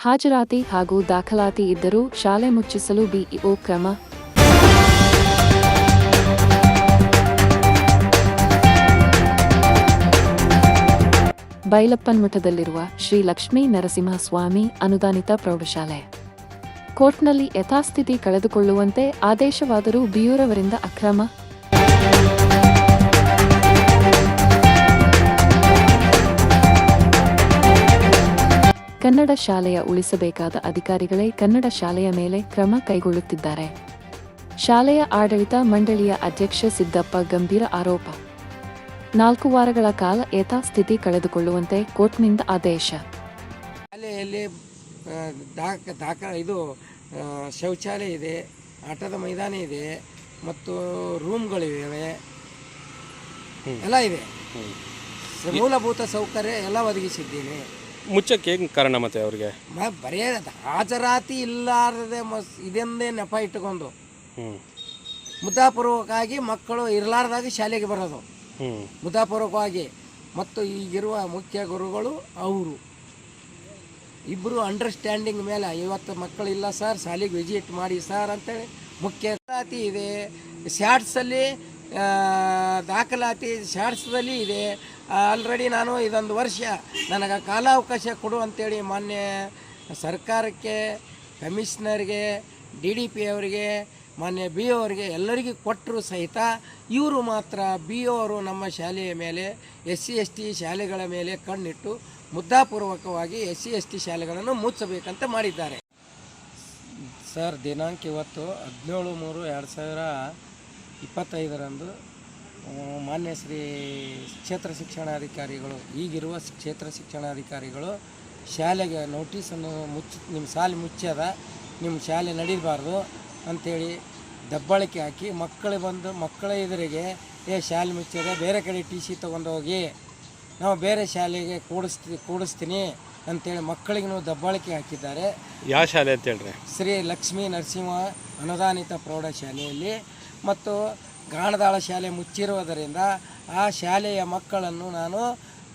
ಹಾಜರಾತಿ ಹಾಗೂ ದಾಖಲಾತಿ ಇದ್ದರೂ ಶಾಲೆ ಮುಚ್ಚಿಸಲು ಬಿಇಒ ಕ್ರಮ. ಬೈಲಪ್ಪನ್ಮಠದಲ್ಲಿರುವ ಶ್ರೀ ಲಕ್ಷ್ಮೀ ನರಸಿಂಹಸ್ವಾಮಿ ಅನುದಾನಿತ ಪ್ರೌಢಶಾಲೆ. ಕೋರ್ಟ್ನಲ್ಲಿ ಯಥಾಸ್ಥಿತಿ ಕಳೆದುಕೊಳ್ಳುವಂತೆ ಆದೇಶವಾದರೂ ಬಿಯೂರವರಿಂದ ಅಕ್ರಮ. ಕನ್ನಡ ಶಾಲೆಯ ಉಳಿಸಬೇಕಾದ ಅಧಿಕಾರಿಗಳೇ ಕನ್ನಡ ಶಾಲೆಯ ಮೇಲೆ ಕ್ರಮ ಕೈಗೊಳ್ಳುತ್ತಿದ್ದಾರೆ. ಶಾಲೆಯ ಆಡಳಿತ ಮಂಡಳಿಯ ಅಧ್ಯಕ್ಷ ಸಿದ್ದಪ್ಪ ಗಂಭೀರ ಆರೋಪ. ನಾಲ್ಕು ವಾರಗಳ ಕಾಲ ಯಥಾಸ್ಥಿತಿ ಕಳೆದುಕೊಳ್ಳುವಂತೆ ಕೋರ್ಟ್ನಿಂದ ಆದೇಶ. ಶಾಲೆಯಲ್ಲಿ ದಾಖ ಇದು ಶೌಚಾಲಯ ಇದೆ ಆಟದ ಮೈದಾನ ಇದೆ ಮತ್ತು ರೂಮ್ಗಳಿವೆ. ಎಲ್ಲ ಇದೆ. ಮೂಲಭೂತ ಸೌಕರ್ಯ ಎಲ್ಲ ಒದಗಿಸಿದ್ದೀನಿ. ಮುಚ್ಚಕ್ಕೆ ಏನು ಕಾರಣ ಮತ್ತೆ ಅವ್ರಿಗೆ? ಮ ಬರೇ ಹಾಜರಾತಿ ಇಲ್ಲಾರದೆ ಮಸ್ ಇದೆಂದೇ ನೆಪ ಇಟ್ಟುಕೊಂಡು ಹ್ಞೂ ಮುದ್ದಾಪೂರ್ವಕವಾಗಿ ಮಕ್ಕಳು ಇರಲಾರ್ದಾಗ ಶಾಲೆಗೆ ಬರೋದು. ಹ್ಞೂ ಮುದ್ದಾಪೂರ್ವಕವಾಗಿ ಮತ್ತು ಈಗಿರುವ ಮುಖ್ಯ ಗುರುಗಳು ಅವರು. ಇಬ್ಬರು ಅಂಡರ್ಸ್ಟ್ಯಾಂಡಿಂಗ್ ಮೇಲೆ ಇವತ್ತು ಮಕ್ಕಳಿಲ್ಲ ಸರ್ ಶಾಲೆಗೆ ವಿಸಿಟ್ ಮಾಡಿ ಸರ್ ಅಂತೇಳಿ ಮುಖ್ಯ ಜಾತಿ ಇದೆ. ಶಾರ್ಟ್ಸಲ್ಲಿ ದಾಖಲಾತಿ ಶಾರ್ಟ್ಸ್ದಲ್ಲಿ ಇದೆ. ಆಲ್ರೆಡಿ ನಾನು ಇದೊಂದು ವರ್ಷ ನನಗೆ ಕಾಲಾವಕಾಶ ಕೊಡು ಅಂತೇಳಿ ಮಾನ್ಯ ಸರ್ಕಾರಕ್ಕೆ, ಕಮಿಷನರ್ಗೆ, ಡಿ ಡಿ ಪಿ ಅವರಿಗೆ, ಮಾನ್ಯ ಬಿ ಅವರಿಗೆ ಎಲ್ಲರಿಗೂ ಕೊಟ್ಟರು ಸಹಿತ ಇವರು ಮಾತ್ರ ಬಿ ಅವರು ನಮ್ಮ ಶಾಲೆಯ ಮೇಲೆ ಎಸ್ ಸಿ ಎಸ್ ಟಿ ಶಾಲೆಗಳ ಮೇಲೆ ಕಣ್ಣಿಟ್ಟು ಮುದ್ದಾಪೂರ್ವಕವಾಗಿ ಎಸ್ ಸಿ ಎಸ್ ಟಿ ಶಾಲೆಗಳನ್ನು ಮುಚ್ಚಬೇಕಂತ ಮಾಡಿದ್ದಾರೆ. ಸರ್, ದಿನಾಂಕ ಇವತ್ತು ಹದಿನೇಳು ಮೂರು ಎರಡು ಸಾವಿರ ಇಪ್ಪತ್ತೈದರಂದು ಮಾನ್ಯ ಶ್ರೀ ಕ್ಷೇತ್ರ ಶಿಕ್ಷಣಾಧಿಕಾರಿಗಳು ಈಗಿರುವ ಕ್ಷೇತ್ರ ಶಿಕ್ಷಣಾಧಿಕಾರಿಗಳು ಶಾಲೆಗೆ ನೋಟಿಸನ್ನು ಮುಚ್ಚ ನಿಮ್ಮ ಶಾಲೆ ಮುಚ್ಚದ ನಿಮ್ಮ ಶಾಲೆ ನಡೀಬಾರ್ದು ಅಂಥೇಳಿ ದಬ್ಬಳಿಕೆ ಹಾಕಿ ಮಕ್ಕಳು ಬಂದು ಮಕ್ಕಳ ಎದುರಿಗೆ ಏ ಶಾಲೆ ಮುಚ್ಚದ ಬೇರೆ ಕಡೆ ಟಿ ಸಿ ತೊಗೊಂಡು ಹೋಗಿ ನಾವು ಬೇರೆ ಶಾಲೆಗೆ ಕೂಡಿಸ್ತಿ ಕೂಡಿಸ್ತೀನಿ ಅಂತೇಳಿ ಮಕ್ಕಳಿಗೂ ದಬ್ಬಾಳಿಕೆ ಹಾಕಿದ್ದಾರೆ. ಯಾವ ಶಾಲೆ ಅಂತ ಹೇಳ್ರಿ? ಶ್ರೀ ಲಕ್ಷ್ಮೀ ನರಸಿಂಹ ಅನುದಾನಿತ ಪ್ರೌಢಶಾಲೆಯಲ್ಲಿ ಮತ್ತು ಗಾಣದಾಳ ಶಾಲೆ ಮುಚ್ಚಿರುವುದರಿಂದ ಆ ಶಾಲೆಯ ಮಕ್ಕಳನ್ನು ನಾನು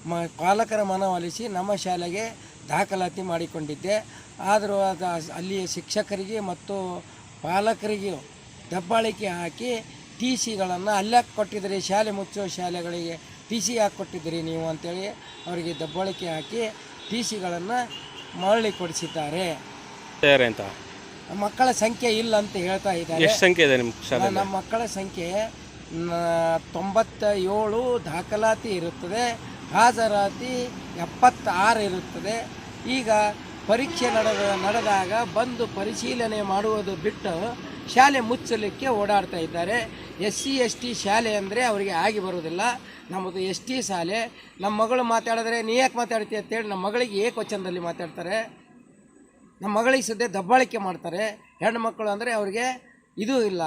ಮ ಪಾಲಕರ ಮನವೊಲಿಸಿ ನಮ್ಮ ಶಾಲೆಗೆ ದಾಖಲಾತಿ ಮಾಡಿಕೊಂಡಿದ್ದೆ. ಆದರೂ ಅದು ಅಲ್ಲಿಯ ಶಿಕ್ಷಕರಿಗೆ ಮತ್ತು ಪಾಲಕರಿಗೆ ದಬ್ಬಾಳಿಕೆ ಹಾಕಿ ಟಿ ಸಿಗಳನ್ನು ಅಲ್ಲೇ ಕೊಟ್ಟಿದ್ದರೆ, ಶಾಲೆ ಮುಚ್ಚೋ ಶಾಲೆಗಳಿಗೆ ಟಿ ಸಿ ಯಾಕೆ ಕೊಟ್ಟಿದ್ದೀರಿ ನೀವು ಅಂತೇಳಿ ಅವರಿಗೆ ದಬ್ಬಾಳಿಕೆ ಹಾಕಿ ಟಿ ಸಿಗಳನ್ನು ಮರಳಿ ಕೊಡಿಸಿದ್ದಾರೆ. ಅಂತ? ಮಕ್ಕಳ ಸಂಖ್ಯೆ ಇಲ್ಲ ಅಂತ ಹೇಳ್ತಾ ಇದ್ದಾರೆ. ಎಷ್ಟು ಸಂಖ್ಯೆ ಇದೆ ನಿಮ್ಮ ನಮ್ಮ ಮಕ್ಕಳ ಸಂಖ್ಯೆ ನ- ತೊಂಬತ್ತ ಏಳು ದಾಖಲಾತಿ ಇರುತ್ತದೆ ಹಾಜರಾತಿ ಎಪ್ಪತ್ತಾರು ಇರುತ್ತದೆ. ಈಗ ಪರೀಕ್ಷೆ ನಡೆದ ನಡೆದಾಗ ಬಂದು ಪರಿಶೀಲನೆ ಮಾಡುವುದು ಬಿಟ್ಟು ಶಾಲೆ ಮುಚ್ಚಲಿಕ್ಕೆ ಓಡಾಡ್ತಾ ಇದ್ದಾರೆ. ಎಸ್ ಸಿ ಎಸ್ ಟಿ ಶಾಲೆ ಅಂದರೆ ಅವರಿಗೆ ಆಗಿ ಬರೋದಿಲ್ಲ ನಮ್ಮದು ಎಸ್ ಟಿ ಶಾಲೆ. ನಮ್ಮ ಮಗಳು ಮಾತಾಡಿದ್ರೆ ನೀ ಯಾಕೆ ಮಾತಾಡ್ತೀಯ? ಅಂತೇಳಿ ನಮ್ಮ ಮಗಳಿಗೆ ಏಕವಚನದಲ್ಲಿ ಮಾತಾಡ್ತಾರೆ. ನಮ್ಮ ಮಗಳಿಗೆ ಸದ್ಯ ದಬ್ಬಾಳಿಕೆ ಮಾಡ್ತಾರೆ. ಹೆಣ್ಣು ಮಕ್ಕಳು ಅಂದರೆ ಅವ್ರಿಗೆ ಇದು ಇಲ್ಲ.